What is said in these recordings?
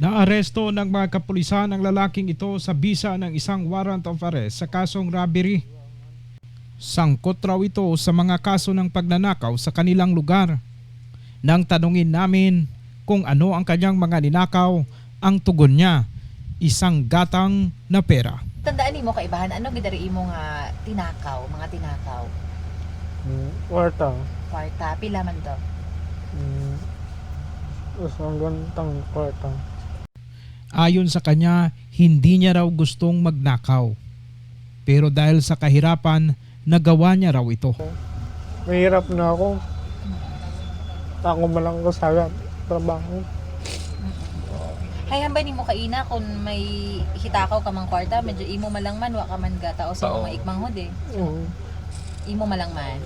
Naaresto ng mga kapulisan ang lalaking ito sa bisa ng isang warrant of arrest sa kasong robbery. Sangkot raw ito sa mga kaso ng pagnanakaw sa kanilang lugar. Nang tanungin namin kung ano ang kanyang mga ninakaw, ang tugon niya, isang gatang na pera. Tandaan ni mo kaibahan ano gidari mo nga tinakaw, mga tinakaw. Mm, Kwarta. Kwarta pila man to. Mm, Isang gantang kwarta. Ayon sa kanya, hindi niya raw gustong magnakaw. Pero dahil sa kahirapan, nagawa niya raw ito. Mahirap na ako. Ako ba lang ko sa trabaho. Hay hambay nimo kaina kung may hitakaw ka mang kwarta, medyo imo malang man wa ka man gata o sa Oo. mga ikmanghod eh. Oo. Imo malang man.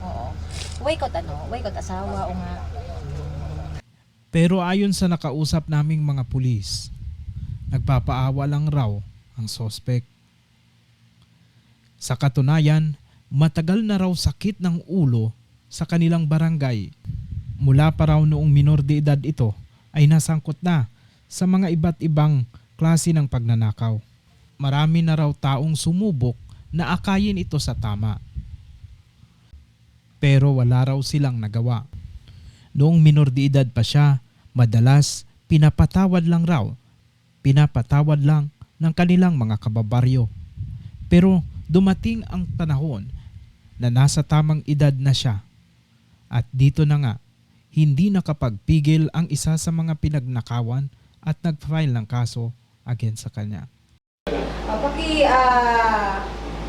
Oo. Way kot ano, way kot asawa o nga. Pero ayon sa nakausap naming mga pulis, nagpapaawa lang raw ang sospek. Sa katunayan, matagal na raw sakit ng ulo sa kanilang barangay. Mula pa raw noong minor de edad ito ay nasangkot na sa mga iba't ibang klase ng pagnanakaw. Marami na raw taong sumubok na akayin ito sa tama. Pero wala raw silang nagawa. Noong minor de edad pa siya, madalas pinapatawad lang raw. Pinapatawad lang ng kanilang mga kababaryo. Pero dumating ang panahon na nasa tamang edad na siya. At dito na nga, hindi nakapagpigil ang isa sa mga pinagnakawan at nag-file ng kaso against sa kanya. Uh, paki ah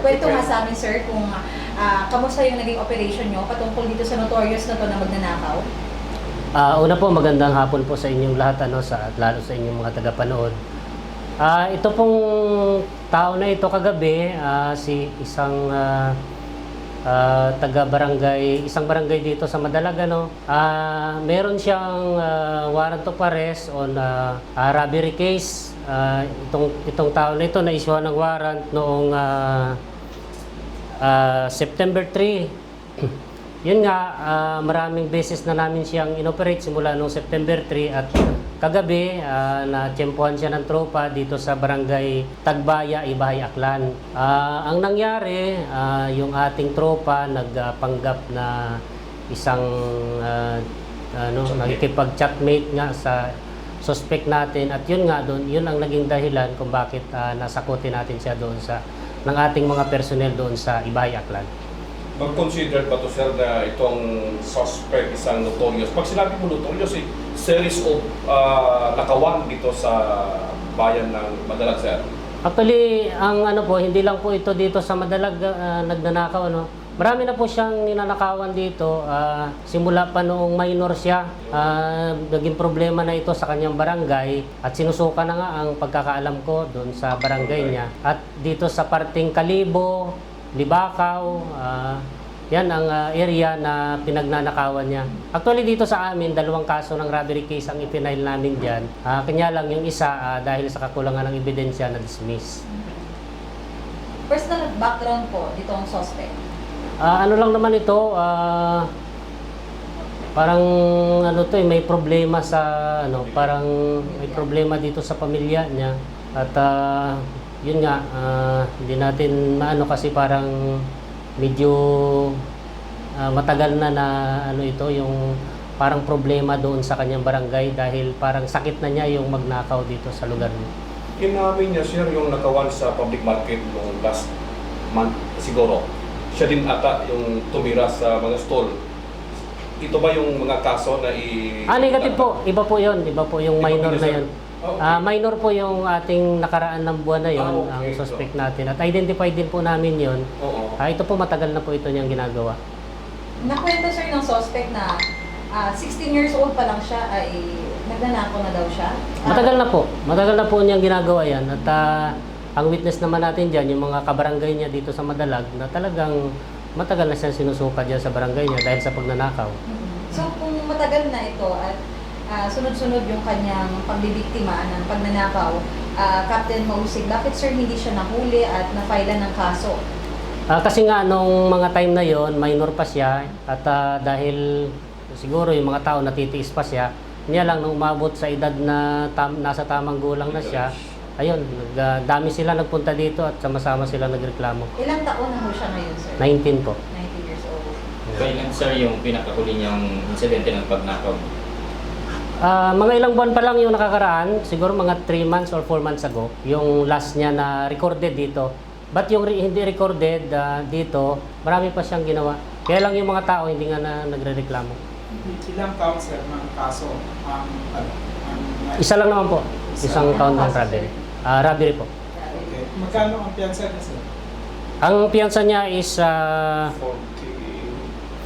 kwento nga sa amin sir kung ah, kamusta yung naging operation nyo patungkol dito sa notorious na to na magnanakaw. Ah, una po magandang hapon po sa inyong lahat ano sa lalo sa inyong mga tagapanood. Ah, ito pong tao na ito kagabi ah, si isang ah, ah, taga barangay, isang barangay dito sa Madalag ano. Ah, meron siyang ah, warrant of arrest on ah, ah, robbery case. Ah, itong itong tao na ito na issue ng warrant noong ah, ah, September 3 yun nga, ah, maraming beses na namin siyang inoperate simula noong September 3 at kagabi uh, na tiyempohan siya ng tropa dito sa barangay Tagbaya, Ibahay, Aklan. Ah, ang nangyari, ah, yung ating tropa nagpanggap na isang ah, ano, nakikipag-chatmate nga sa suspect natin at yun nga doon, yun ang naging dahilan kung bakit ah, nasakutin natin siya doon sa ng ating mga personnel doon sa Ibahay, Aklan. Mag-consider ba to sir na itong suspect isang notorious? Pag sinabi mo notorious, eh, series of ah, nakawan dito sa bayan ng Madalag sir. Actually, ang ano po, hindi lang po ito dito sa Madalag ah, nagnanakaw, ano. Marami na po siyang ninanakawan dito. ah, simula pa noong minor siya, ah, naging problema na ito sa kanyang barangay at sinusuka na nga ang pagkakaalam ko doon sa barangay niya. At dito sa parting Kalibo, Libakaw, ah, yan ang ah, area na pinagnanakawan niya. Actually dito sa amin, dalawang kaso ng robbery case ang ipinail namin dyan. Ah, kanya lang yung isa ah, dahil sa kakulangan ng ebidensya na dismiss. Personal background po dito ang suspect. Ah, ano lang naman ito, ah, parang ano to eh, may problema sa ano, parang may problema dito sa pamilya niya. At ah, yun nga, ah, hindi natin maano kasi parang medyo ah, matagal na na ano ito yung parang problema doon sa kanyang barangay dahil parang sakit na niya yung magnakaw dito sa lugar niya. Inamin niya sir yung nakawan sa public market noong last month siguro. Siya din ata yung tumira sa mga stall. Ito ba yung mga kaso na i... Ah, negative po. Iba po yun. Iba po yung Iba po minor na yun. Ah, minor po yung ating nakaraan ng buwan na yon, Ah, okay. ang suspect natin. At identified din po namin yon. Oo. Ah, ito po matagal na po ito niyang ginagawa. Nakwento sir ng suspect na ah, 16 years old pa lang siya ay nagnanakaw na daw siya. Matagal na po. Matagal na po niyang ginagawa yan. At ah, ang witness naman natin dyan, yung mga kabarangay niya dito sa Madalag, na talagang matagal na siyang sinusuka dyan sa barangay niya dahil sa pagnanakaw. mhm. So kung matagal na ito at ah, sunod-sunod yung kanyang pagbibiktima ng pagnanakaw, ah, Captain Mausig, bakit sir hindi siya nahuli at na-file ng kaso? Ah, kasi nga nung mga time na yon minor pa siya at ah, dahil siguro yung mga tao natitiis pa siya Niya lang nung umabot sa edad na tam, nasa tamang gulang na siya, ayun, nag, ah, dami sila nagpunta dito at sama-sama sila nagreklamo. Ilang taon na ho siya ngayon, sir? 19 po. 19 years old. Kailan sir yung pinakahuli niyang insidente ng pagnakaw? Ah, mga ilang buwan pa lang yung nakakaraan, siguro mga 3 months or 4 months ago, yung last niya na recorded dito. But yung re- hindi recorded ah, dito, marami pa siyang ginawa. Kaya lang yung mga tao hindi nga na nagrereklamo. Ilang count sir ng kaso ang ano ang Isa lang naman po, isang count ng robbery. Ah, robbery po. okay. Magkano ang piyansa niya sir? Ang piyansa niya is 40,000.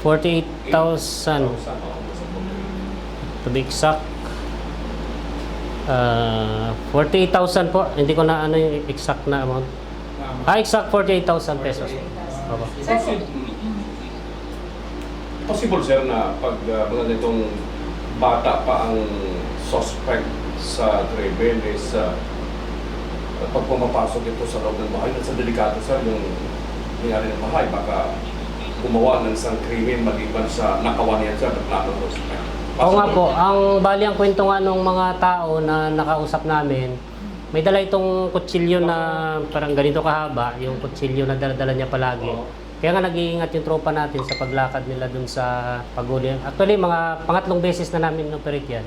48,000 to be exact. Ah, 48,000 po. Hindi ko na ano yung exact na amount. Ah, exact 48,000 pesos. Opo. Possible, sir na pag uh, mga nitong bata pa ang suspect sa krimen is uh, pag pumapasok ito sa loob ng bahay, sa delikado sir yung nangyari ng bahay, baka gumawa ng isang krimen maliban sa nakawan niya sir, ng suspect. Oo nga po, ang bali ang kwento nga ng mga tao na nakausap namin, may dala itong kutsilyo na parang ganito kahaba, yung kutsilyo na dala-dala niya palagi. Kaya nga nag-iingat yung tropa natin sa paglakad nila dun sa paguli. Actually, mga pangatlong beses na namin operate yan.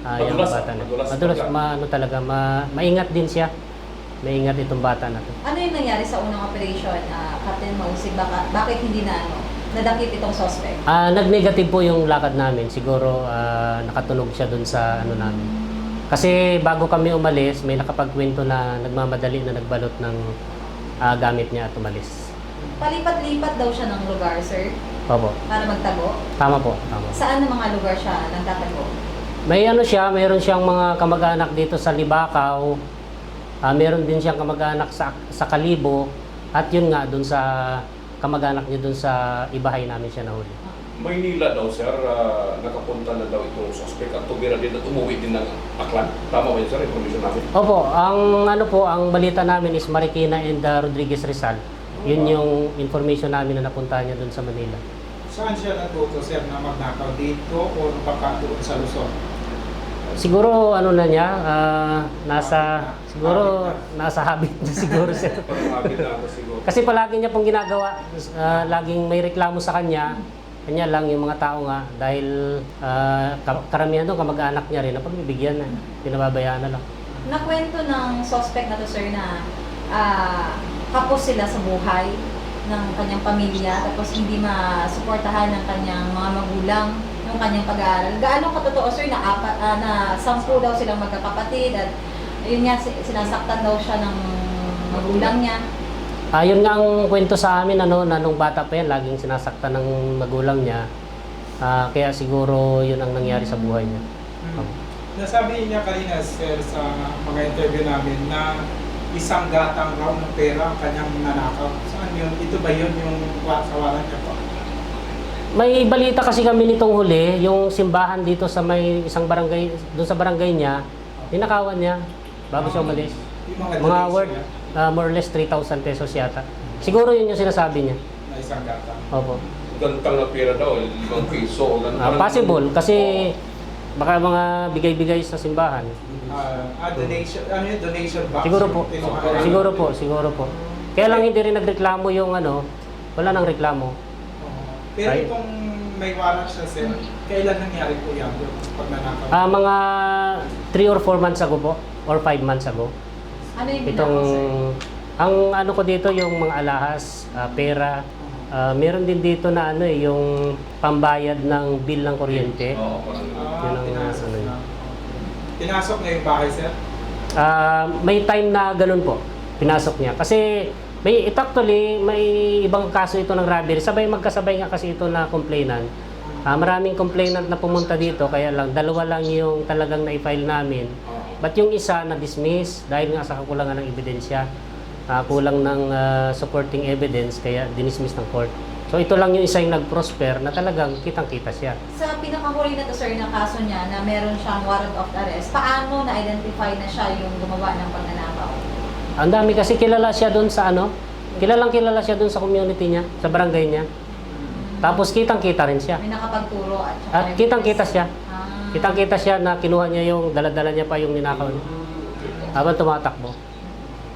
Ah, yung Madulas, bata na. madulas Madulas, talaga. ma, ano talaga, ma, maingat din siya. Maingat itong bata na to. Ano yung nangyari sa unang operation, ah, Captain Mausig? Baka, bakit hindi na ano, nadakip itong suspect? Ah, nag-negative po yung lakad namin. Siguro ah, nakatunog siya dun sa ano namin. Kasi bago kami umalis, may nakapagkwento na nagmamadali na nagbalot ng ah, gamit niya at umalis. Palipat-lipat daw siya ng lugar, sir, Opo. para magtago. Tama po, tama. Saan na mga lugar siya nagtatago? May ano siya, mayroon siyang mga kamag-anak dito sa Libakaw. Ah, meron din siyang kamag-anak sa sa Kalibo at yun nga dun sa kamag-anak niya dun sa ibahay namin siya nahuli. Maynila daw sir, uh, nakapunta na daw itong suspect at tumira din at umuwi din ng Aklan. Tama ba yun sir, information namin? Opo, ang ano po, ang balita namin is Marikina and uh, Rodriguez Rizal. Yun yung information namin na napunta niya doon sa Manila. Saan siya natuto sir na magnakaw dito o baka doon sa Luzon? Siguro ano na niya, ah, nasa siguro nasa habit na siguro siya. Parang habit na ako siguro. Kasi palagi niya pong ginagawa, ah, laging may reklamo sa kanya. Kanya lang yung mga tao nga dahil ah, ka- karamihan doon kamag-anak niya rin na pagbibigyan na, pinababayaan na lang. Nakwento ng suspect na to, sir, na ah, kapos sila sa buhay ng kanyang pamilya tapos hindi masuportahan ng kanyang mga magulang yung kanyang pag-aaral. Gaano katotoo, sir, na, apat, ah, na sampu daw silang magkakapatid at yun nga, si- sinasaktan daw siya ng magulang niya. Ah, yun nga ang kwento sa amin ano, na nung bata pa yan, laging sinasaktan ng magulang niya. Ah, kaya siguro yun ang nangyari sa buhay niya. Hmm. Nasabi niya kanina sir sa mga interview namin na isang gatang raw ng pera ang kanyang nanakaw. Saan yun? Ito ba yun yung kawalan niya po? May balita kasi kami nitong huli, yung simbahan dito sa may isang barangay, doon sa barangay niya, ninakawan niya bago siya umalis. Yung mga, worth ah, more or less 3,000 pesos yata. Siguro yun yung sinasabi niya. na isang gatang. Opo. Gantang na pera daw, limang piso. Ah, possible kasi baka mga bigay-bigay sa simbahan. Ah, ah, donation, ano yun? Donation box? Siguro po. Siguro po, siguro po. Kaya lang hindi rin nagreklamo yung ano, wala nang reklamo. Pero Ay. itong may warrant siya sir, kailan nangyari po yan? Yung pag nanakaw? Ah, mga 3 or 4 months ago po, or 5 months ago. Ano yung Itong, ang ano ko dito, yung mga alahas, ah, pera, Ah, meron din dito na ano eh, yung pambayad ng bill ng kuryente. Oo, parang Ah, Yun ang pinasok ano yun. na. Pinasok na yung bahay sir? Ah, may time na ganun po, pinasok niya. Kasi may it actually may ibang kaso ito ng robbery. Sabay magkasabay nga kasi ito na complainant. Ah, maraming complainant na pumunta dito kaya lang dalawa lang yung talagang na-file namin. But yung isa na dismiss dahil nga sa kakulangan ng ebidensya. Ah, kulang ng ah, supporting evidence kaya dinismiss ng court. So ito lang yung isa yung nag-prosper na talagang kitang-kita siya. Sa pinakahuli na to, sir, na kaso niya na meron siyang warrant of arrest, paano na-identify na siya yung gumawa ng pagnanakaw? Ang dami kasi kilala siya doon sa ano, kilalang kilala siya doon sa community niya, sa barangay niya. Tapos kitang-kita rin siya. May nakapagturo at saka At kitang-kita siya. Ah. Kitang-kita siya na kinuha niya yung daladala niya pa yung ninakaw niya. Habang tumatakbo.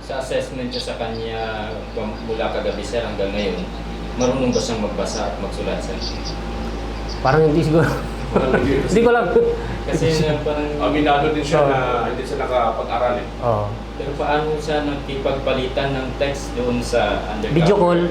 Sa assessment niyo sa kanya mula kagabi sir hanggang ngayon, marunong ba siyang magbasa at magsulat sir? Parang hindi siguro. Hindi ko lang. Kasi uh, parang... Aminado din siya Oo. na hindi siya nakapag-aral eh. Oo. Pero paano siya nagkipagpalitan ng text doon sa undercover? Video call.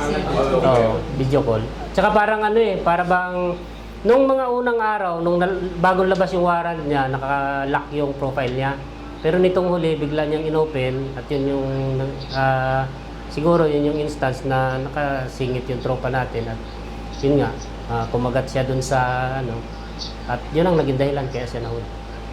Oo. Oo, video call. Tsaka parang ano eh, para bang nung mga unang araw, nung bagong labas yung warrant niya, naka-lock yung profile niya. Pero nitong huli, bigla niyang inopen at yun yung ah, siguro yun yung instance na nakasingit yung tropa natin at yun nga, ah, kumagat siya dun sa ano at yun ang naging dahilan kaya siya nahuli.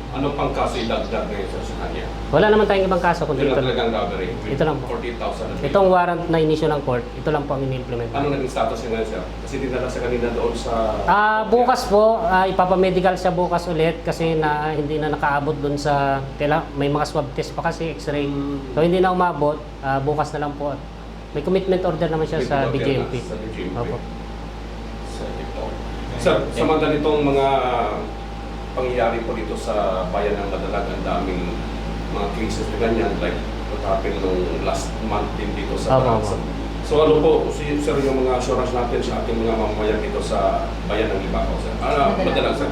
Ano pang kaso idagdag ngayon sa kanya? Wala naman tayong ibang kaso kundi Ito talagang robbery Ito lang po. 40,000. Itong warrant na inisyo ng court, ito lang po ang ini-implement. Ano naging status niya ngayon sir? Kasi dinala sa kanina doon sa... Ah, bukas po, ah, ipapamedical siya bukas ulit kasi na hindi na nakaabot dun sa kaila, may mga swab test pa kasi x-ray. So hindi na umabot, ah, bukas na lang po. May commitment order naman siya May sa na Sa DJMP. Opo. Sa ito. Sir, samantala nitong mga pangyayari po dito sa bayan ng Madalag, ang daming mga cases na ganyan, like what happened nung last month din dito sa Opo, Baransa. So ano po, si- sir, yung mga assurance natin sa ating mga mamamayan dito sa bayan ng Libakaw, sir? Ah, Madalag, sir.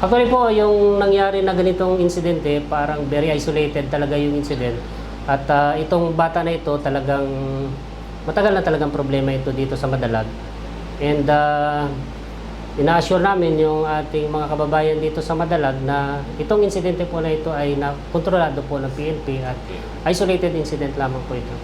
Actually po, yung nangyari na ganitong insidente, parang very isolated talaga yung incident. At ah, itong bata na ito talagang matagal na talagang problema ito dito sa Madalag. And uh, ina-assure namin yung ating mga kababayan dito sa Madalag na itong insidente po na ito ay na kontrolado po ng PNP at isolated incident lamang po ito.